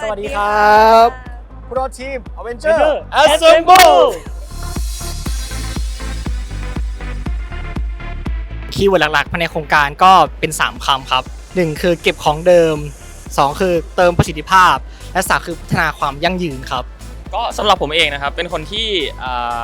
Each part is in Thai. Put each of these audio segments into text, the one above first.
สวัสดีครับ พวกเราทีม Avenger Assemble คีย์เวิร์ดหลักๆภายในโครงการก็เป็น 3คำครับ 1 คือเก็บของเดิม 2 คือเติมประสิทธิภาพ และ 3 คือพัฒนาความยั่งยืนครับ ก็สำหรับผมเองนะครับเป็นคนที่อ่า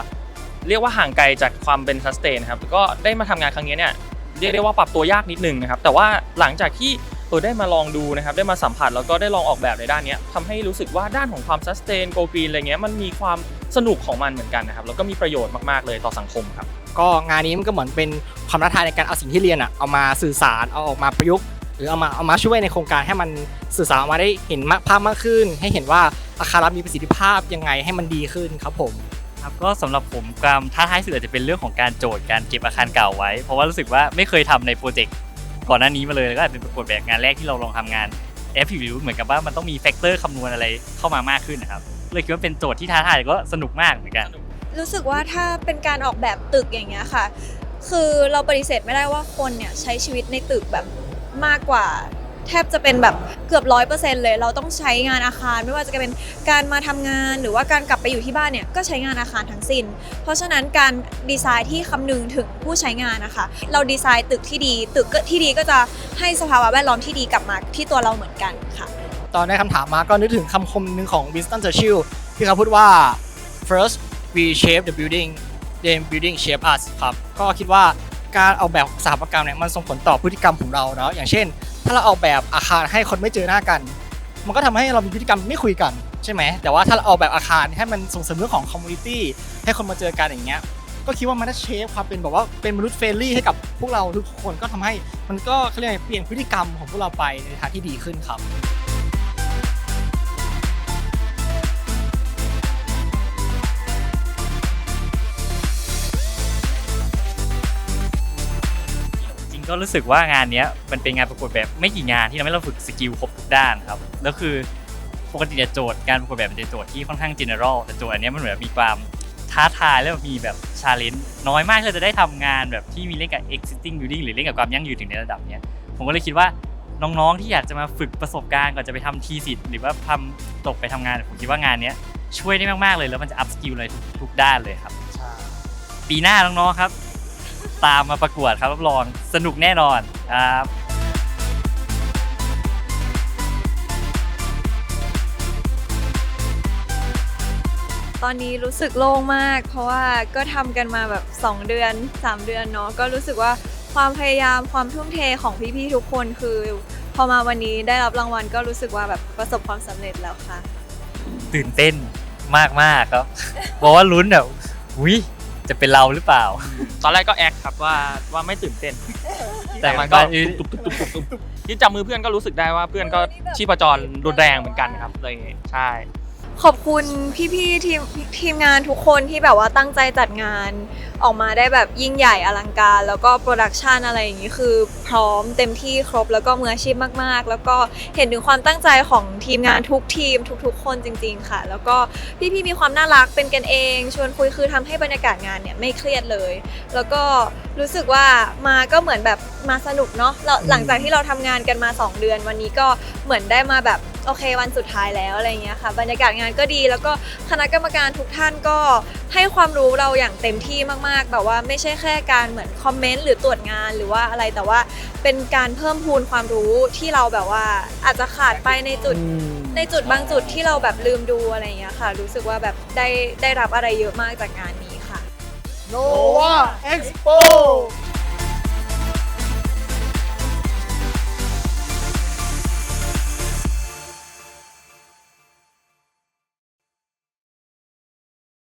เรียกว่าห่างไกลจากความเป็นซัสเตนนะครับก็ได้มาทำงานครั้งนี้เนี่ยเรียกได้ว่าปรับตัวยากนิดนึงนะครับแต่ว่าหลังจากที่ เออได้มาลองดูนะครับได้มาสัมผัสแล้วก็ได้ลองออกแบบในด้านเนี้ยทำให้รู้สึกว่าด้านของความซัสเตนโกกรีนอะไรเงี้ยมันมีความสนุกของมันเหมือนกันนะครับแล้วก็มีประโยชน์มากๆเลยต่อสังคมครับก็งานนี้มันก็เหมือนเป็นความท้าทายในการเอาสิ่งที่เรียนอะเอามาสื่อสารเอาออกมาประยุกต์หรือเอามาเอามาช่วยในโครงการให้มันสื่อสารออกมาได้เห็นมากภาพมากขึ้น ให้เห็นว่าอาคารรัฐมีประสิทธิภาพยังไงให้มันดีขึ้นครับผมครับก็สำหรับผมความท้าทายสุดอาจจะเป็นเรื่องของการโจทย์การเก็บอาคารเก่าไว้ เพราะว่ารู้สึกว่าไม่เคยทำในโปรเจกต์ ก่อนหน้านี้มาเลยก็อาจเป็นประกวดแบบงานแรกที่เราลองทำงานแอปผิวเหมือนกับว่ามันต้องมีแฟกเตอร์คำนวณอะไรเข้ามามากขึ้นนะครับเลยคิดว่าเป็นโจทย์ที่ท้าทายก็สนุกมากเหมือนกัน รู้สึกว่าถ้าเป็นการออกแบบตึกอย่างเงี้ยค่ะ คือเราปฏิเสธไม่ได้ว่าคนเนี่ยใช้ชีวิตในตึกแบบมากกว่า แทบจะเป็นแบบเกือบร้อยเปอร์เซ็นต์เลย เราต้องใช้งานอาคาร ไม่ว่าจะเป็นการมาทำงานหรือว่าการกลับไปอยู่ที่บ้านเนี่ยก็ใช้งานอาคารทั้งสิ้น เพราะฉะนั้นการดีไซน์ที่คำนึงถึงผู้ใช้งานนะคะ เราดีไซน์ตึกที่ดี ตึกที่ดีก็จะให้สภาวะแวดล้อมที่ดีกลับมาที่ตัวเราเหมือนกันค่ะ ตอนได้คำถามมาก็นึกถึงคำคมหนึ่งของ Winston Churchill ที่เขาพูดว่า first we shape the building then building shape us ครับ ก็คิดว่าการออกแบบสถาปัตยกรรมเนี่ยมันส่งผลต่อพฤติกรรมของเราเนาะอย่างเช่น ถ้าเราออกแบบอาคารให้คนไม่เจอหน้ากัน มันก็ทำให้เรามีพฤติกรรมไม่คุยกันใช่ไหมแต่ว่าถ้าเราออกแบบอาคารให้มันส่งเสริมเรื่องของคอมมูนิตี้ให้คนมาเจอกันอย่างเงี้ยก็คิดว่ามันจะเชฟความเป็นแบบว่าเป็นมนุษย์เฟรนลี่ให้กับพวกเราทุกคนก็ทำให้มันก็เขาเรียกเปลี่ยนพฤติกรรมของพวกเราไปในทางที่ดีขึ้นครับ ก็รู้สึกว่างานเนี้ยมันเป็นงานประกวดแบบไม่กี่งานที่ทำให้เราฝึกสกิลครบทุกด้านครับแล้วคือปกติเนี่ยโจทย์การประกวดแบบมันจะโจทย์ที่ค่อนข้าง general แต่โจทย์อันเนี้ยมันเหมือนมีความท้าทายแล้วมีแบบชาเลนจ์น้อยมากที่เราจะได้ทำงานแบบที่มีเล่นกับ existing building หรือเล่นกับความยั่งยืนถึงในระดับเนี้ยผมก็เลยคิดว่าน้องๆที่อยากจะมาฝึกประสบการณ์ก่อนจะไปทำทีสิทธ์หรือว่าทำตกไปทำงานผมคิดว่างานเนี้ยช่วยได้มากๆเลยแล้วมันจะ up skill อะไรทุกทุกด้านเลยครับปีหน้าน้องๆครับ ตามมาประกวดครับรับรองสนุกแน่นอนครับตอนนี้รู้สึกโล่งมาก เพราะว่าก็ทำกันมาแบบ 2 เดือน 3 เดือนเนาะก็รู้สึกว่าความพยายามความทุ่มเทของพี่ๆทุกคนคือ พอมาวันนี้ได้รับรางวัลก็รู้สึกว่าแบบประสบความสำเร็จแล้วค่ะ ตื่นเต้นมากๆครับ บอกว่าลุ้นแบบวิ จะเป็นเราหรือเปล่า ตอนแรกก็แอคครับว่าว่าไม่ตื่นเต้น แต่มันก็ก็ตุบตุบตุบตุบตุบตุบที่จับมือเพื่อนก็รู้สึกได้ว่าเพื่อนก็ชีพจรรุนแรงเหมือนกันครับเลยใช่ ขอบคุณพี่ๆทีมทีมงานทุกคนที่แบบว่าตั้งใจจัดงานออกมาได้แบบยิ่งใหญ่อลังการ แล้วก็โปรดักชันอะไรอย่างนี้คือพร้อมเต็มที่ครบแล้วก็มืออาชีพมากๆ แล้วก็เห็นถึงความตั้งใจของทีมงานทุกทีมทุก ๆ คนจริง ๆ ค่ะ แล้วก็พี่ๆมีความน่ารักเป็นกันเอง ชวนคุยคือทำให้บรรยากาศงานเนี่ยไม่เครียดเลย แล้วก็รู้สึกว่ามาก็เหมือนแบบมาสนุกเนาะหลังจากที่เราทำงานกันมา 2 เดือน วันนี้ก็เหมือนได้มาแบบ โอเควันสุดท้ายแล้วอะไรอย่างเงี้ยค่ะ บรรยากาศงานก็ดี แล้วก็คณะกรรมการทุกท่านก็ให้ความรู้เราอย่างเต็มที่มากๆ แบบว่าไม่ใช่แค่การเหมือนคอมเมนต์หรือตรวจงานหรือว่าอะไรแต่ว่าเป็นการเพิ่มพูนความรู้ที่เราแบบว่าอาจจะขาดไปในจุดในจุดบางจุดที่เราแบบลืมดูอะไรอย่างเงี้ยค่ะ รู้สึกว่าแบบได้ได้รับอะไรเยอะมากจากงานนี้ค่ะ Nova Expo